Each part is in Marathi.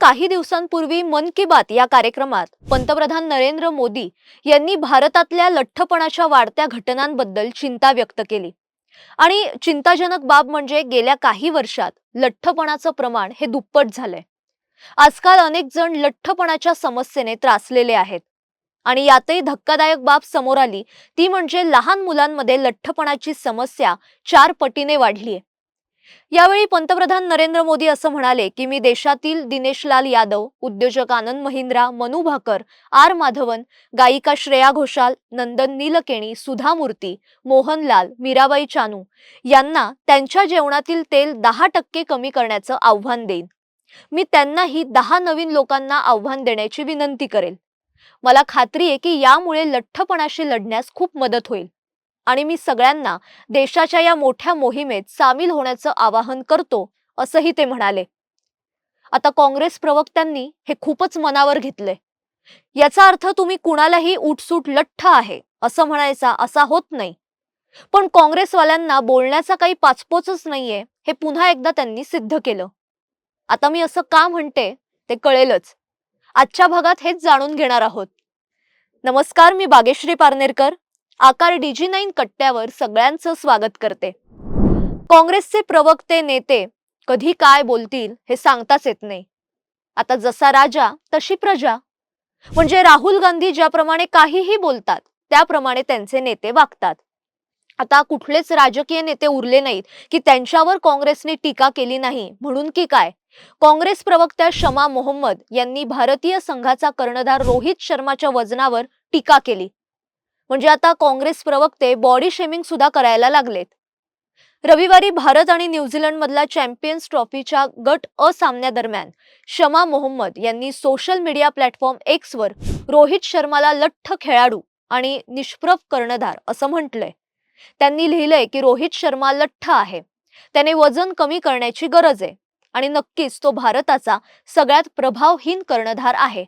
काही दिवसांपूर्वी मन की बात या कार्यक्रमात पंतप्रधान नरेंद्र मोदी यांनी भारतातल्या लठ्ठपणाच्या वाढत्या घटनांबद्दल चिंता व्यक्त केली. आणि चिंताजनक बाब म्हणजे गेल्या काही वर्षात लठ्ठपणाचं प्रमाण हे दुप्पट झालंय. आजकाल अनेक जण लठ्ठपणाच्या समस्येने त्रासलेले आहेत. आणि यातही धक्कादायक बाब समोर आली ती म्हणजे लहान मुलांमध्ये लठ्ठपणाची समस्या चार पटीने वाढलीय. यावेळी पंतप्रधान नरेंद्र मोदी असं म्हणाले की मी देशातील दिनेशलाल यादव उद्योजक आनंद महिंद्रा मनू भाकर आर माधवन गायिका श्रेया घोषाल नंदन नीलकेणी सुधा मूर्ती मोहनलाल मीराबाई चानू यांना त्यांच्या जेवणातील तेल दहा टक्के कमी करण्याचं आव्हान देईन. मी त्यांनाही दहा नवीन लोकांना आव्हान देण्याची विनंती करेल. मला खात्री आहे की यामुळे लठ्ठपणाशी लढण्यास खूप मदत होईल. आणि मी सगळ्यांना देशाच्या या मोठ्या मोहिमेत सामील होण्याचं आवाहन करतो असंही ते म्हणाले. आता काँग्रेस प्रवक्त्यांनी हे खूपच मनावर घेतले याचा अर्थ तुम्ही कुणालाही उठसूट लठ्ठ आहे असं म्हणायचा असा होत नाही. पण काँग्रेसवाल्यांना बोलण्याचा काही पाचपोचच नाहीये हे पुन्हा एकदा त्यांनी सिद्ध केलं. आता मी असं का म्हणते ते कळेलच. आजच्या भागात हेच जाणून घेणार आहोत. नमस्कार मी बागेश्री पारनेरकर. आकार डीजी नाईन कट्ट्यावर सगळ्यांचं स्वागत करते. काँग्रेसचे प्रवक्ते नेते कधी काय बोलतील हे सांगताच येत नाही. आता जसा राजा तशी प्रजा. म्हणजे राहुल गांधी ज्याप्रमाणे काहीही बोलतात त्याप्रमाणे त्यांचे नेते वागतात. आता कुठलेच राजकीय नेते उरले नाहीत की त्यांच्यावर काँग्रेसने टीका केली नाही म्हणून की काय? काँग्रेस प्रवक्त्या शमा मोहम्मद यांनी भारतीय संघाचा कर्णधार रोहित शर्माच्या वजनावर टीका केली. म्हणजे आता काँग्रेस प्रवक्ते बॉडी शेमिंग सुद्धा करायला लागलेत. रविवारी भारत आणि न्यूझीलंडमधल्या चॅम्पियन्स ट्रॉफीच्या गट अ सामन्यादरम्यान शमा मोहम्मद यांनी सोशल मीडिया प्लॅटफॉर्म एक्स वर रोहित शर्माला लठ्ठ खेळाडू आणि निष्प्रभ कर्णधार असं म्हटलंय. त्यांनी लिहिलंय की रोहित शर्मा लठ्ठ आहे. त्याने वजन कमी करण्याची गरज आहे आणि नक्कीच तो भारताचा सगळ्यात प्रभावहीन कर्णधार आहे.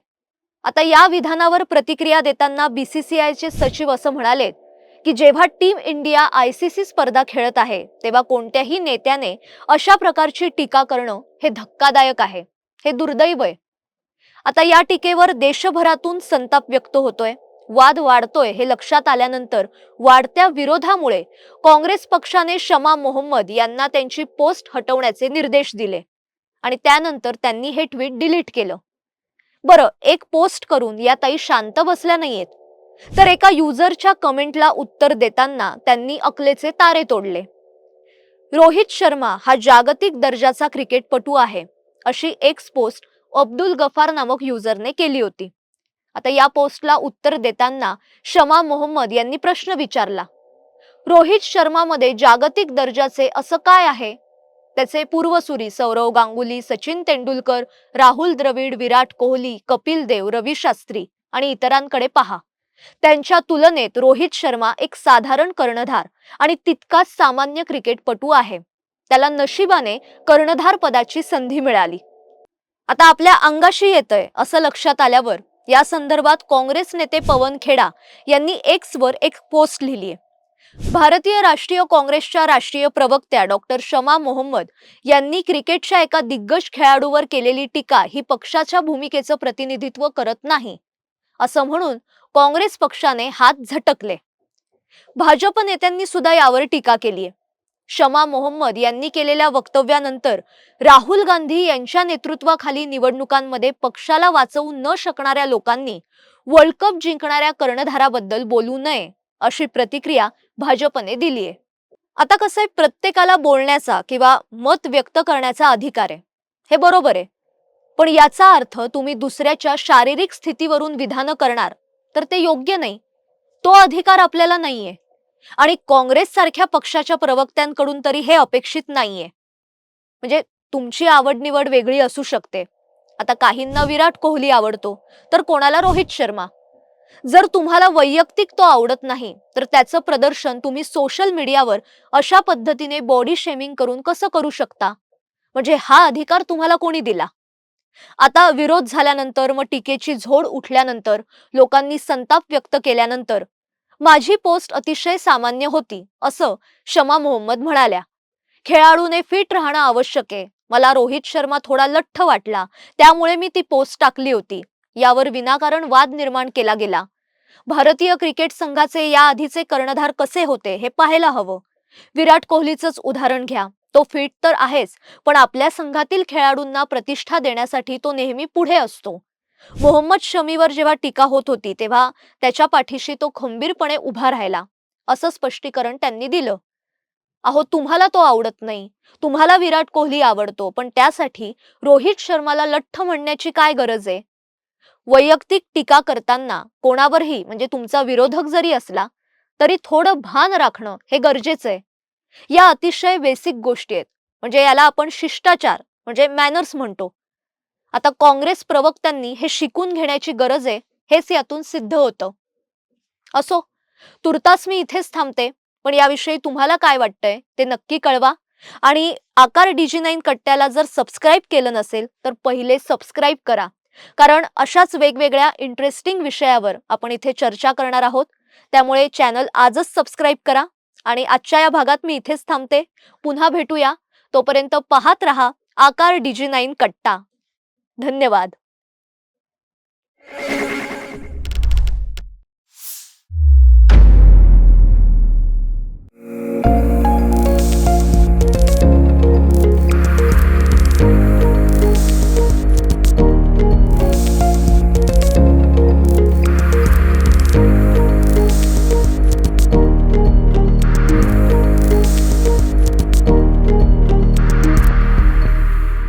आता या विधानावर प्रतिक्रिया देताना बीसीसीआयचे सचिव असं म्हणाले की जेव्हा टीम इंडिया आयसीसी स्पर्धा खेळत आहे तेव्हा कोणत्याही नेत्याने अशा प्रकारची टीका करणं हे धक्कादायक आहे. हे दुर्दैव आहे. आता या टीकेवर देशभरातून संताप व्यक्त होतोय वाद वाढतोय हे लक्षात आल्यानंतर वाढत्या विरोधामुळे काँग्रेस पक्षाने शमा मोहम्मद यांना त्यांची पोस्ट हटवण्याचे निर्देश दिले आणि त्यानंतर त्यांनी हे ट्विट डिलीट केलं. बरं एक पोस्ट करून या ताई शांत बसल्या नाहीयेत. तर एका युजरच्या कमेंटला उत्तर देताना त्यांनी अकलेचे तारे तोडले. रोहित शर्मा हा जागतिक दर्जाचा क्रिकेटपटू आहे अशी एक्स पोस्ट अब्दुल गफार नामक युजरने केली होती. आता या पोस्टला उत्तर देताना शमा मोहम्मद यांनी प्रश्न विचारला. रोहित शर्मामध्ये जागतिक दर्जाचे असं काय आहे? त्याचे पूर्वसुरी सौरव गांगुली सचिन तेंडुलकर राहुल द्रविड विराट कोहली कपिल देव रवी शास्त्री आणि इतरांकडे पहा. त्यांच्या तुलनेत रोहित शर्मा एक साधारण कर्णधार आणि तितकाच सामान्य क्रिकेटपटू आहे. त्याला नशिबाने कर्णधार पदाची संधी मिळाली. आता आपल्या अंगाशी येतंय असं लक्षात आल्यावर या संदर्भात काँग्रेस नेते पवन खेडा यांनी एक्सवर एक पोस्ट लिहिली आहे भारतीय राष्ट्रीय काँग्रेसच्या राष्ट्रीय प्रवक्त्या डॉक्टर शमा मोहम्मद यांनी क्रिकेटच्या एका दिग्गज खेळाडूवर केलेली टीका ही पक्षाच्या भूमिकेचं प्रतिनिधित्व करत नाही असं म्हणून काँग्रेस पक्षाने हात झटकले. भाजप नेत्यांनी सुद्धा यावर टीका केली शमा मोहम्मद यांनी केलेल्या वक्तव्यानंतर राहुल गांधी यांच्या नेतृत्वाखाली निवडणुकांमध्ये पक्षाला वाचवू न शकणाऱ्या लोकांनी वर्ल्ड कप जिंकणाऱ्या कर्णधाराबद्दल बोलू नये अशी प्रतिक्रिया भाजपने दिलीये आता कसं आहे प्रत्येकाला बोलण्याचा किंवा मत व्यक्त करण्याचा अधिकार आहे. हे बरोबर आहे. पण याचा अर्थ तुम्ही दुसऱ्याच्या शारीरिक स्थितीवरून विधानं करणार तर ते योग्य नाही. तो अधिकार आपल्याला नाहीये. आणि काँग्रेस सारख्या पक्षाच्या प्रवक्त्यांकडून तरी हे अपेक्षित नाहीये. म्हणजे तुमची आवड निवड वेगळी असू शकते. आता काहींना विराट कोहली आवडतो तर कोणाला रोहित शर्मा? जर तुम्हाला वैयक्तिक तो आवडत नाही तर त्याचं प्रदर्शन तुम्ही सोशल मीडियावर अशा पद्धतीने बॉडी शेमिंग करून कसं करू शकता? म्हणजे हा अधिकार तुम्हाला कोणी दिला? आता विरोध झाल्यानंतर मग टीकेची झोड उठल्यानंतर लोकांनी संताप व्यक्त केल्यानंतर माझी पोस्ट अतिशय सामान्य होती असं शमा मोहम्मद म्हणाल्या. खेळाडूने फिट राहणं आवश्यक आहे. मला रोहित शर्मा थोडा लठ्ठ वाटला त्यामुळे मी ती पोस्ट टाकली होती. यावर विनाकारण वाद निर्माण केला गेला. भारतीय क्रिकेट संघाचे या आधीचे कर्णधार कसे होते हे पाहायला हवं. विराट कोहलीचंच उदाहरण घ्या. तो फिट तर आहेच पण आपल्या संघातील खेळाडूंना प्रतिष्ठा देण्यासाठी तो नेहमी पुढे असतो. मोहम्मद शमीवर जेव्हा टीका होत होती तेव्हा त्याच्या पाठीशी तो खंबीरपणे उभा राहिला. असं स्पष्टीकरण त्यांनी दिलं. अहो तुम्हाला तो आवडत नाही. तुम्हाला विराट कोहली आवडतो पण त्यासाठी रोहित शर्माला लठ्ठ म्हणण्याची काय गरज आहे? वैयक्तिक टीका करताना कोणावरही म्हणजे तुमचा विरोधक जरी असला तरी थोडं भान राखणं हे गरजेचं आहे. या अतिशय बेसिक गोष्टी आहेत. म्हणजे याला आपण शिष्टाचार म्हणजे मॅनर्स म्हणतो. आता काँग्रेस प्रवक्त्यांनी हे शिकून घेण्याची गरज आहे हेच यातून सिद्ध होतं. असो तुर्तास मी इथेच थांबते पण याविषयी तुम्हाला काय वाटतंय ते नक्की कळवा. आणि आकार डीजी नाईन कट्ट्याला जर सबस्क्राईब केलं नसेल तर पहिले सबस्क्राईब करा. कारण अशाच वेगवेगळ्या इंटरेस्टिंग विषयावर आपण इथे चर्चा करणार आहोत. त्यामुळे चॅनल आजच सबस्क्राईब करा आणि आजच्या या भागात मी इथेच थांबते. पुन्हा भेटूया. तोपर्यंत पाहत रहा आकार डिजी नाईन कट्टा. धन्यवाद.